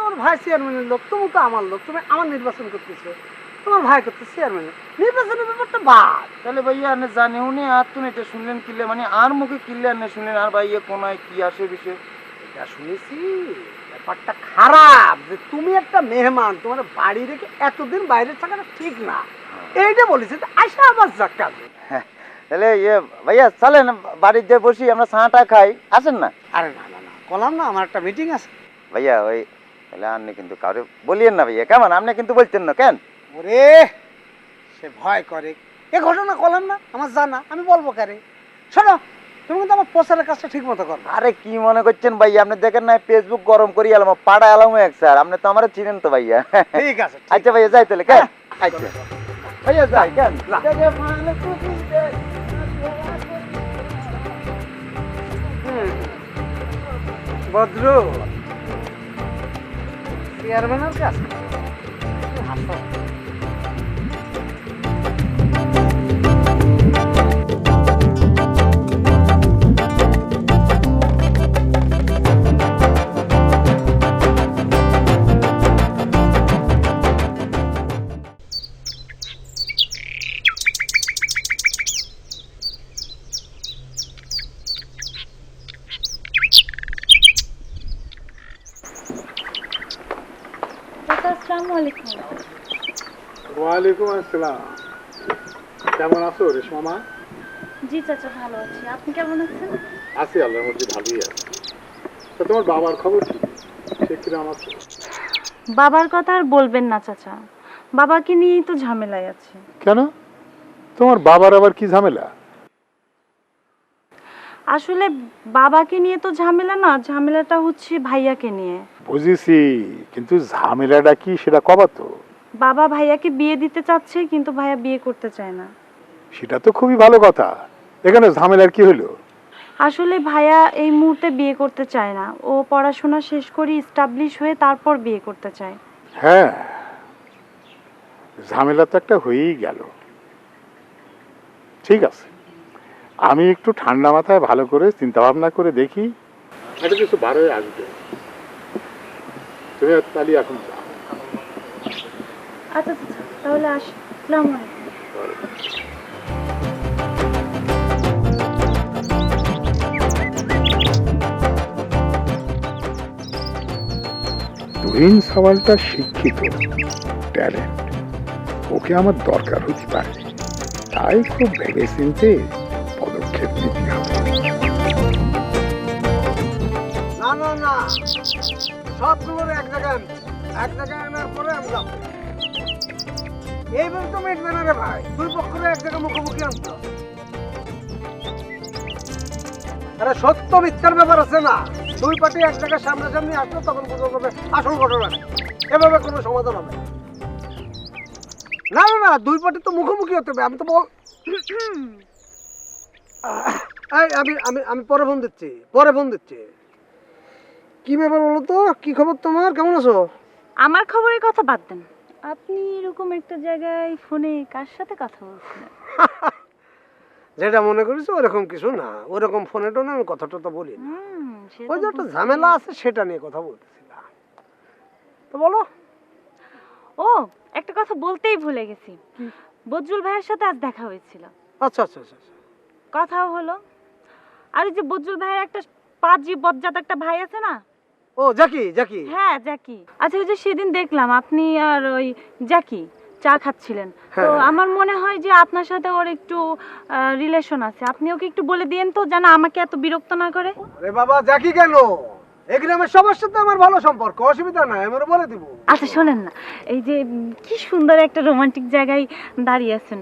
তোমার ভাই চেয়ারম্যানের লোক তুমি তো আমার লোক তুমি আমার নির্বাচন করতেছো। তোমার ভাই করতে চেয়ারম্যান নির্বাচনের ব্যাপারটা বাদ। তাহলে ভাইয়া আপনি জানে উনি আর তুমি এটা শুনলেন কিলে মানে আর মুখে কিনলে আপনি শুনলেন আর ভাইয়া কোনায় কি আসে বিষয়? এটা শুনেছি ব্যাপারটা খারাপ যে তুমি একটা মেহমান তোমার বাড়ি রেখে এতদিন বাইরে থাকাটা ঠিক না। এইটা বলেছে যে আইসা আবার যাক কাজে। তাহলে ইয়ে ভাইয়া চলেন বাড়িতে বসি আমরা চাটা খাই। আসেন না? আরে না না না কলাম না আমার একটা মিটিং আছে। ভাইয়া ওই তাহলে আপনি কিন্তু কাউরে বলিয়েন না ভাইয়া। কেমন? আপনি কিন্তু বলছেন না কেন? ওরে সে ভয় করে। এ ঘটনা করলাম না আমার জানা আমি বলব কারে? শোনো তুমি কিন্তু আমার প্রচারের কাজটা ঠিক মতো করবে আরে কি মনে করছেন ভাইয়া? আপনি দেখেন না ফেসবুক গরম করি এলাম পাড়া এলাম এক স্যার। আপনি তো আমার চিনেন তো ভাইয়া। ঠিক আছে আচ্ছা ভাইয়া যাই তাহলে কেন? আচ্ছা। ভাইয়া যাই কেন? ভদ্র। চেয়ারম্যানের কাজ হাসো। আলাইকুম। ওয়ালাইকুম আসসালাম। কেমন আছো রেশমা মা জি চাচা ভালো আছি। আপনি কেমন আছেন? আছি আল্লাহর মধ্যে ভালোই আছে। তা তোমার বাবার খবর কি? সে কিরম আছে? বাবার কথা আর বলবেন না চাচা। বাবাকে নিয়েই তো ঝামেলায় আছে। কেন? তোমার বাবার আবার কি ঝামেলা? আসলে বাবাকে নিয়ে তো ঝামেলা না ঝামেলাটা হচ্ছে ভাইয়াকে নিয়ে। বুঝেছি কিন্তু ঝামেলাটা কি সেটা কবা তো। বাবা ভাইয়াকে বিয়ে দিতে চাচ্ছে কিন্তু ভাইয়া বিয়ে করতে চায় না। সেটা তো খুবই ভালো কথা। এখানে ঝামেলার কি হলো আসলে ভাইয়া এই মুহূর্তে বিয়ে করতে চায় না। ও পড়াশোনা শেষ করে স্টাবলিশ হয়ে তারপর বিয়ে করতে চায়। হ্যাঁ ঝামেলা তো একটা হয়েই গেল। ঠিক আছে। আমি একটু ঠান্ডা মাথায় ভালো করে চিন্তা ভাবনা করে দেখি। একটা কিছু বারোই আসবে। তুমি তাহলে এখন আচ্ছা তাহলে আসি। তুহিন সওয়ালটা শিক্ষিত ট্যালেন্ট। ওকে আমার দরকার হতে পারে। তাই খুব ভেবে চিনতে না না না। এক জায়গায় এক জায়গায় আমি তো না দুই এক জায়গায় মুখোমুখি আরে, সত্য মিথ্যার ব্যাপার আছে না। দুই পার্টি এক জায়গায় সামনাসামনি আসলো তখন বোঝা যাবে আসল ঘটনা এভাবে কোনো সমাধান হবে না। না না, দুই পার্টি তো মুখোমুখি হতে হবে। আমি তো বল আমি আমি আমি পরে ফোন দিচ্ছি পরে ফোন দিচ্ছি। কি ব্যাপার বলো তো? কি খবর তোমার? কেমন আছো? আমার খবরের কথা বাদ দেন। আপনি এরকম একটা জায়গায় ফোনে কার সাথে কথা বলছিলেন যেটা মনে করেছ ওরকম কিছু না। ওরকম ফোনে টোনে আমি কথা টথা বলি না। ওই যে একটা ঝামেলা আছে সেটা নিয়ে কথা বলতেছিলাম। তো বলো। ও একটা কথা বলতেই ভুলে গেছি। বজরুল ভাইয়ের সাথে আজ দেখা হয়েছিল। আচ্ছা আচ্ছা আচ্ছা আচ্ছা। কথাও হলো। আর ওই যে বজরুল ভাইয়ের একটা পাজি বজ্জাত একটা ভাই আছে না? ও জাকি জাকি হ্যাঁ জ্যাকি। আচ্ছা ওই যে সেদিন দেখলাম আপনি আর ওই জ্যাকি চা খাচ্ছিলেন। তো হ্যাঁ। আমার মনে হয় যে আপনার সাথে ওর একটু রিলেশন আছে। আপনি ওকে একটু বলে দিয়েন তো যেন আমাকে এত বিরক্ত না করে। আরে বাবা জাকি কেন? এই গ্রামের সবার সাথে আমার ভালো সম্পর্ক অসুবিধা নাই আমি বলে দিব। আচ্ছা শোনেন না। এই যে কি সুন্দর একটা রোমান্টিক জায়গায় দাঁড়িয়ে আছেন।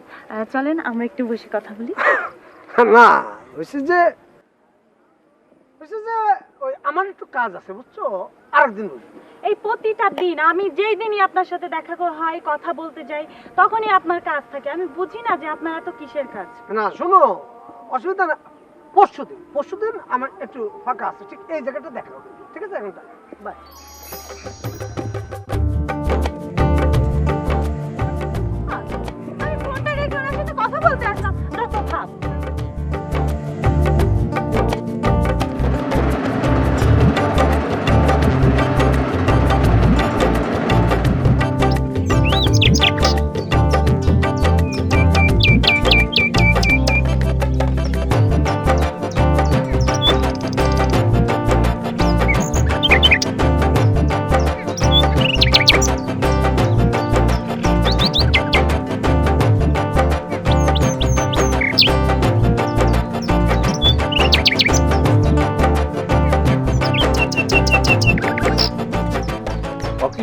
চলেন আমরা একটু বসে কথা বলি। না হয়েছে যে হয়েছে যে ওই আমার একটু কাজ আছে বুঝছ? আরেকদিন এই প্রতিটা দিন আমি যেই দিনই আপনার সাথে দেখা কর- হয় কথা বলতে যাই তখনই আপনার কাজ থাকে। আমি বুঝি না যে আপনার এত কিসের কাজ। না শোনো অসুবিধা না। পরশু দিন পরশু দিন আমার একটু ফাঁকা আছে। ঠিক এই জায়গাটা দেখা হবে। ঠিক আছে এখন বাই।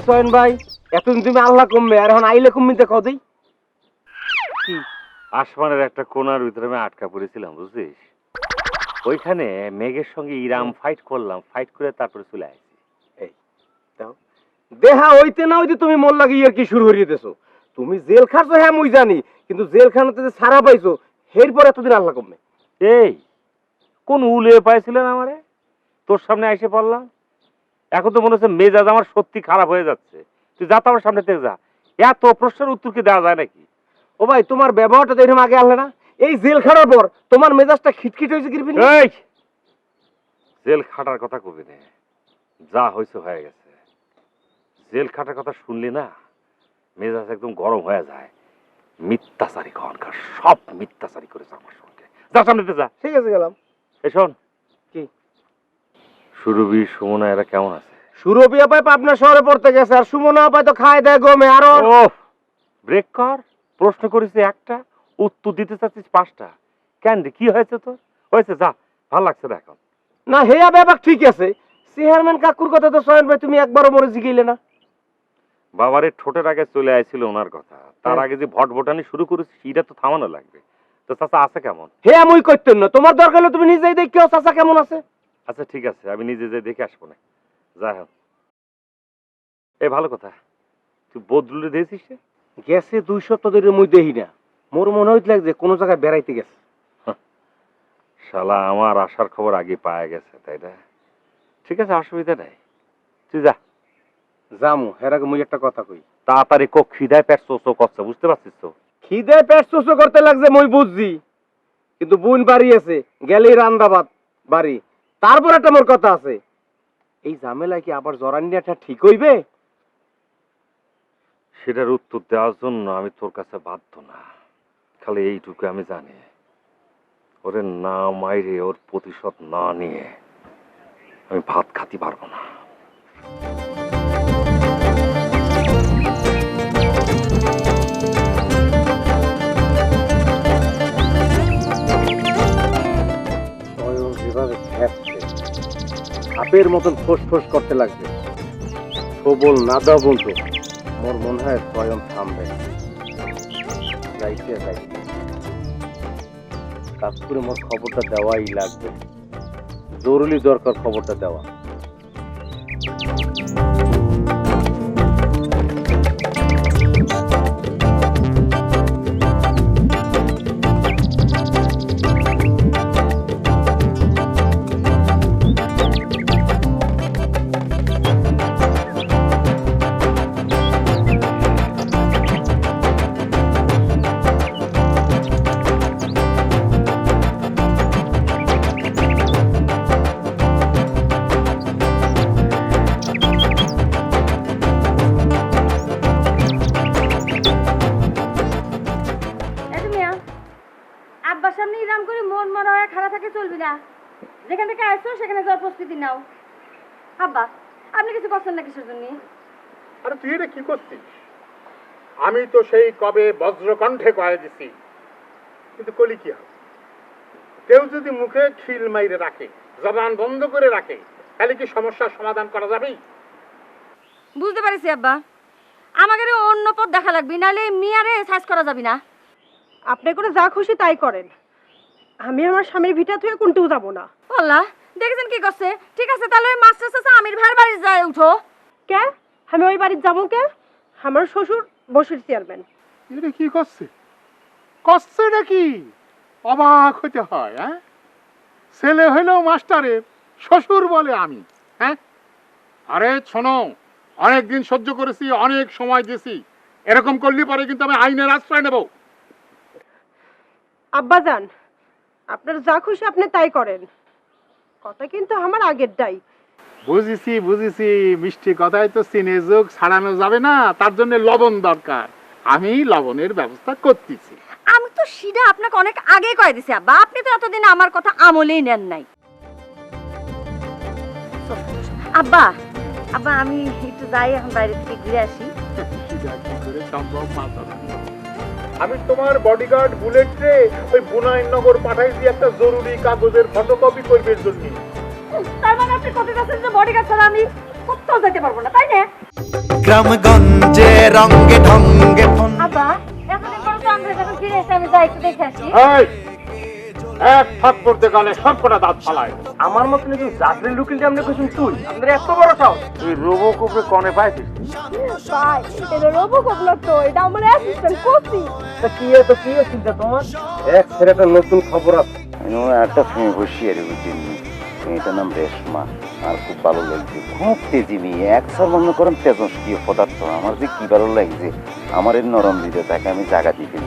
সোহেন ভাই এতদিন তুমি আল্লাহ কমবে আর এখন আইলে কমিতে কদিই আসমানের একটা কোনার ভিতরে আমি আটকা পড়েছিলাম বুঝছিস? ওইখানে মেঘের সঙ্গে ইরাম ফাইট করলাম ফাইট করে তারপরে চলে আসি দেহা হইতে না হইতে তুমি মন লাগে ইয়ার কি শুরু করিয়ে দেছো তুমি জেল খাটছো হ্যাঁ মুই জানি কিন্তু জেল খানাতে যে সারা পাইছো এরপর এতদিন আল্লাহ কমবে। এই কোন উলে পাইছিলেন আমারে? তোর সামনে এসে পড়লাম এখন তো মনে হচ্ছে মেজাজ আমার সত্যি খারাপ হয়ে যাচ্ছে। তুই যা তো আমার সামনে থেকে যা। এত প্রশ্নের উত্তর কি দেওয়া যায় নাকি? ও ভাই তোমার ব্যবহারটা তো এরকম আগে আনলে না? এই জেল খাটার পর তোমার মেজাজটা খিটখিট হয়েছে কিরবি এই! জেল খাটার কথা কবি নে। যা হয়েছে হয়ে গেছে। জেল খাটার কথা শুনলি না? মেজাজ একদম গরম হয়ে যায়। মিথ্যাচারী কনকার সব মিথ্যাচারী করেছে আমার সঙ্গে। যা সামনেতে যা। ঠিক আছে গেলাম। এ শোন। কি? সুরভি সুমনা এরা কেমন আছে? সুরভি আপায় পাবনা শহরে পড়তে গেছে আর সুমনা আপায় তো খায় দেয় গমে আরও ব্রেক কর। প্রশ্ন করিস একটা উত্তর দিতে চাচ্ছিস পাঁচটা। কেন রে কি হয়েছে তোর? হয়েছে যা ভালো লাগছে না এখন। না হে ব্যাপার ঠিক আছে। চেয়ারম্যান কাকুর কথা তো সোহেন ভাই তুমি একবারও মরে জিগাইলে না। বাবারে ঠোঁটের আগে চলে আইছিল ওনার কথা। তার হ্যাঁ। আগে যে ভট ভটানি শুরু করেছিস সেটা তো থামানো লাগবে। তো চাচা আছে কেমন? হে আমি করতেন না তোমার দরকার হলে তুমি নিজেই দেখো চাচা কেমন আছে? আচ্ছা ঠিক আছে আমি নিজে যে দেখে আসব না। যাই হোক। এ ভালো কথা তুই বদলুলে দিয়েছিস? গেছে দুই সপ্তাহ ধরে মুই দেখি না। মোর মনে হইতে লাগছে কোনো জায়গায় বেড়াইতে গেছে। শালা আমার আসার খবর আগে পাওয়া গেছে তাই না? ঠিক আছে অসুবিধা নাই। তুই যা। জামু এর আগে মুই একটা কথা কই। তাড়াতাড়ি কোক খিদায় পেট চোচো করছে বুঝতে পারছিস তো? খিদে পেট চুচো করতে লাগছে মুই বুঝছি। কিন্তু বুন বাড়ি আছে গেলেই রান্দাবাদ বাড়ি। তারপর একটা মোর কথা আছে। এই ঝামেলা কি আবার জরানিয়াটা ঠিক হইবে? সেটার উত্তর দেওয়ার জন্য আমি তোর কাছে বাধ্য না। খালি এইটুকু আমি জানি। ওরে না মাইরে ওর প্রতিশোধ না নিয়ে আমি ভাত খাতে পারব না। সাপের মতন ফোস ফোস করতে লাগবে। প্রবল না দাও বলতো মোর মনে হয় স্বয়ং থামবে। যাইতে কাজ করে মোর খবরটা দেওয়াই লাগবে। জরুরি দরকার খবরটা দেওয়া। যেখান থেকে আসছো সেখানে যাওয়ার প্রস্তুতি নাও। আব্বা আপনি কিছু করছেন না কিসের জন্য? আরে তুই এটা কি করছিস? আমি তো সেই কবে বজ্রকণ্ঠে কয়ে দিছি। কিন্তু কলি কি হবে? কেউ যদি মুখে খিল মাইরে রাখে জবান বন্ধ করে রাখে তাহলে কি সমস্যার সমাধান করা যাবে? বুঝতে পারিছি আব্বা। আমাকে রে অন্য পথ দেখা লাগবে নাহলে মিয়ারে সাইজ করা যাবে না। আপনি করে যা খুশি তাই করেন। আমি আমার স্বামীর ভিটা থেকে কোনটাও যাব না? বললা দেখেছেন কি করছে? ঠিক আছে তাহলে ওই মাস্টার চাচা আমির ভাইয়ের বাড়ি যায় উঠো। কে? আমি ওই বাড়ির যাব কে? আমার শ্বশুর বসির চেয়ারম্যান। এটা কি করছে? করছে নাকি অবাক হতে হয় হ্যাঁ? ছেলে হইলেও মাস্টারের শ্বশুর বলে আমি হ্যাঁ? আরে শোনো অনেক দিন সহ্য করেছি অনেক সময় দিয়েছি। এরকম করলে পরে কিন্তু আমি আইনের আশ্রয় নেব। আব্বা যান আপনার যা খুশি আপনি তাই করেন। কথা কিন্তু আমার আগের ডাই বুঝেছি বুঝেছি মিষ্টি কথাই তো চিনে যোগ ছাড়ানো যাবে না তার জন্য লবণ দরকার। আমি লবণের ব্যবস্থা করতেছি। আমি তো সিধা আপনাকে অনেক আগে কয়ে দিছি আব্বা। আপনি তো এতদিন আমার কথা আমলেই নেন নাই। আব্বা আব্বা আমি একটু যাই এখন বাইরে থেকে ঘুরে আসি। যা করে সম্ভব মাথা আমি তোমার বডিগার্ড বুলেট রে ওই পাঠাই পাঠাইছি একটা জরুরি কাগজের ফটোকপি করবার জন্য। তার মানে আপনি যে বডিগার্ড ছাড়া আমি কোথাও যেতে পারব না তাই না? গ্রামগঞ্জে রঙ্গে ঢঙ্গে ফোন। পর চন্দ্র যখন ফিরে এসে আমি যাই একটু দেখে আসি। এক থাক করতে গেলে সব কটা দাঁত ফালায়। আমার মতন একজন জাফরের লুকিল আপনি কইছেন তুই? আপনার এত বড় সাহস। তুই রোবো কোপে কনে পাইছিস? ভাই এটা রোবো কবলা তো এটা আমার অ্যাসিস্ট্যান্ট কোসি তা কি এত কি চিন্তা তোমার? এক ছেড়ে একটা নতুন খবর আছে। একটা বুঝিনি মেয়েটার নাম রেশমা আর খুব ভালো লাগছে। খুব তেজি মেয়ে এক সাল মনে করেন তেজস্ক্রিয় পদার্থ। আমার যে কি ভালো লাগছে আমার এই নরম দিতে তাকে আমি জায়গা দিতে